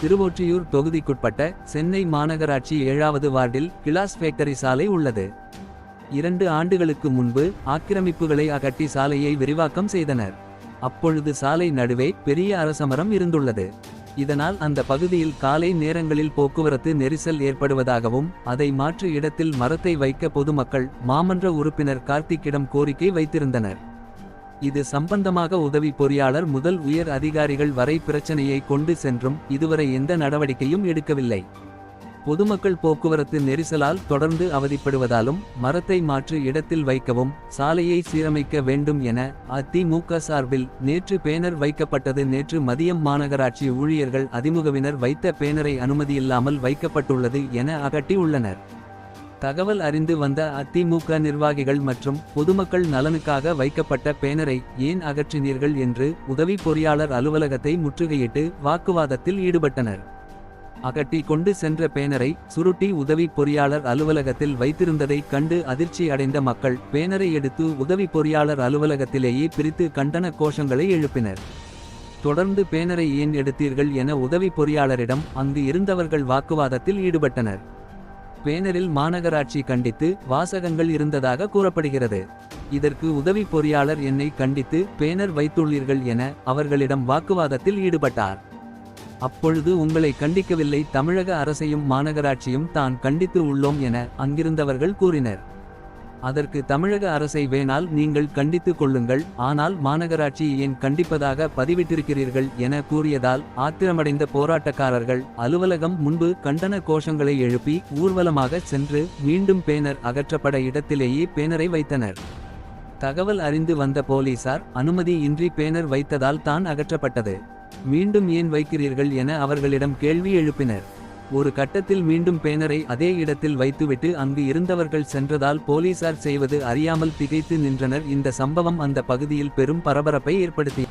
திருவொற்றியூர் தொகுதிக்குட்பட்ட சென்னை மாநகராட்சி ஏழாவது வார்டில் கிளாஸ் ஃபேக்டரி சாலை உள்ளது. இரண்டு ஆண்டுகளுக்கு முன்பு ஆக்கிரமிப்புகளை அகற்றி சாலையை விரிவாக்கம் செய்தனர். அப்பொழுது சாலை நடுவே பெரிய அரசமரம் இருந்துள்ளது. இதனால் அந்த பகுதியில் காலை நேரங்களில் போக்குவரத்து நெரிசல் ஏற்படுவதாகவும் அதை மாற்று இடத்தில் மரத்தை வைக்க பொதுமக்கள் மாமன்ற உறுப்பினர் கார்த்திக்கிடம் கோரிக்கை வைத்திருந்தனர். இது சம்பந்தமாக உதவி பொறியாளர் முதல் உயர் அதிகாரிகள் வரை பிரச்சனையை கொண்டு சென்றும் இதுவரை எந்த நடவடிக்கையும் எடுக்கவில்லை. பொதுமக்கள் போக்குவரத்து நெரிசலால் தொடர்ந்து அவதிப்படுவதாலும் மரத்தை மாற்று இடத்தில் வைக்கவும் சாலையை சீரமைக்க வேண்டும் என அதிமுக சார்பில் நேற்று பேனர் வைக்கப்பட்டது. நேற்று மதியம் மாநகராட்சி ஊழியர்கள் அதிமுகவினர் வைத்த பேனரை அனுமதியில்லாமல் வைக்கப்பட்டுள்ளது என அகட்டி உள்ளனர் தகவல் அறிந்து வந்த அதிமுக நிர்வாகிகள் மற்றும் பொதுமக்கள் நலனுக்காக வைக்கப்பட்ட பேனரை ஏன் அகற்றினீர்கள் என்று உதவி பொறியாளர் அலுவலகத்தை முற்றுகையிட்டு வாக்குவாதத்தில் ஈடுபட்டனர். அகட்டி கொண்டு சென்ற பேனரை சுருட்டி உதவி பொறியாளர் அலுவலகத்தில் வைத்திருந்ததைக் கண்டு அதிர்ச்சி அடைந்த மக்கள் பேனரை எடுத்து உதவி பொறியாளர் அலுவலகத்திலேயே பிரித்து கண்டன கோஷங்களை எழுப்பினர். தொடர்ந்து பேனரை ஏன் எடுத்தீர்கள் என உதவி பொறியாளரிடம் அங்கு இருந்தவர்கள் வாக்குவாதத்தில் ஈடுபட்டனர். பேனரில் மாநகராட்சி கண்டித்து வாசகங்கள் இருந்ததாக கூறப்படுகிறது. இதற்கு உதவி பொறியாளர் என்னை கண்டித்து பேனர் வைத்துள்ளீர்கள் என அவர்களிடம் வாக்குவாதத்தில் ஈடுபட்டார். அப்பொழுது உங்களை கண்டிக்கவில்லை தமிழக அரசையும் மாநகராட்சியும் தான் கண்டித்து உள்ளோம் என அங்கிருந்தவர்கள் கூறினர். அதற்கு தமிழக அரசை வேணால் நீங்கள் கண்டித்துக் கொள்ளுங்கள். ஆனால் மாநகராட்சி ஏன் கண்டிப்பதாக பதிவிட்டிருக்கிறீர்கள் என கூறியதால் ஆத்திரமடைந்த போராட்டக்காரர்கள் அலுவலகம் முன்பு கண்டன கோஷங்களை எழுப்பி ஊர்வலமாக சென்று மீண்டும் பேனர் அகற்றப்பட இடத்திலேயே பேனரை வைத்தனர். தகவல் அறிந்து வந்த போலீசார் அனுமதி இன்றி பேனர் வைத்ததால் தான் அகற்றப்பட்டது. மீண்டும் ஏன் வைக்கிறீர்கள் என அவர்களிடம் கேள்வி எழுப்பினர். ஒரு கட்டத்தில் மீண்டும் பேனரை அதே இடத்தில் வைத்துவிட்டு அங்கு இருந்தவர்கள் சென்றதால் போலீசார் செய்வது அறியாமல் திகைத்து நின்றனர். இந்த சம்பவம் அந்த பகுதியில் பெரும் பரபரப்பை ஏற்படுத்தி